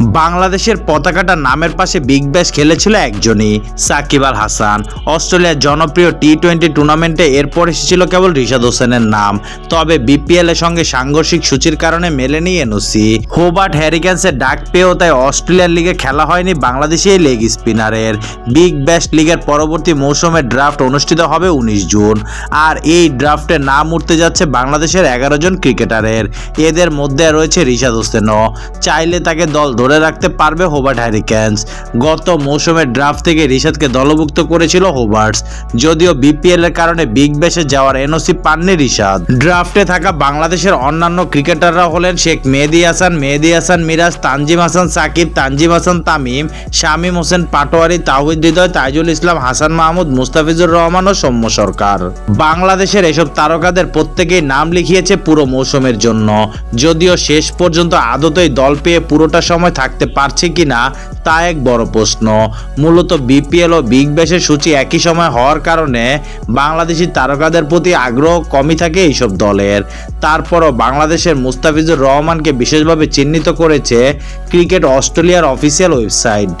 বাংলাদেশের পতাকাটা নামের পাশে বিগ ব্যাশ খেলেছিল একজনই, সাকিব আল হাসান। অস্ট্রেলিয়ার জনপ্রিয় টি টোয়েন্টি টুর্নামেন্টে এরপর এসেছিল কেবল রিশাদ হোসেনের নাম। তবে বিপিএল এর সঙ্গে সাংঘর্ষিক সূচির কারণে মেলেনি এনওসি। হোবার্ট হ্যারিকেন্সের ডাক পেয়েও তাই অস্ট্রেলিয়ার লিগে খেলা হয়নি বাংলাদেশি এই লেগ স্পিনারের। বিগ ব্যাশ লিগের পরবর্তী মৌসুমের ড্রাফট অনুষ্ঠিত হবে উনিশ জুন। আর এই ড্রাফটে নাম উঠতে যাচ্ছে বাংলাদেশের এগারো জন ক্রিকেটারের এদের মধ্যে রয়েছে রিশাদ হোসেনও। চাইলে তাকে দল ধরে রাখতে পারবে হোবার্ট হ্যারিকেন্স। গত মৌসুমের ড্রাফট থেকে রিশাদকে দলভুক্ত করেছিল হোবার্টস, যদিও বিপিএল এর কারণে বিগ ব্যাশে যাওয়ার এনওসি পাননি রিশাদ। ড্রাফটে থাকা বাংলাদেশের অন্যান্য ক্রিকেটাররা হলেন শেখ মেহেদি হাসান মেহেদি হাসান মিরাজ, তানজিম হাসান সাকিব, তানজিম হাসান তামিম, শামীম হোসেন পাটোয়ারি তাহিদ হৃদয়, তাইজুল ইসলাম, হাসান মাহমুদ, মুস্তাফিজুর রহমান ও সৌম্য সরকার। বাংলাদেশের এসব তারকাদের প্রত্যেকেই নাম লিখিয়েছে পুরো মৌসুমের জন্য, যদিও শেষ পর্যন্ত আদতেই দল পেয়ে পুরোটা সময় থাকতে পারছে কিনা তা এক বড় প্রশ্ন। মূলত বিপিএল ও বিগ ব্যাশের সূচি একই সময় হওয়ার কারণে বাংলাদেশি তারকাদের প্রতি আগ্রহ কমই থাকে এইসব দলের। তারপরও বাংলাদেশের মুস্তাফিজুর রহমানকে বিশেষভাবে চিহ্নিত করেছে ক্রিকেট অস্ট্রেলিয়ার অফিসিয়াল ওয়েবসাইট।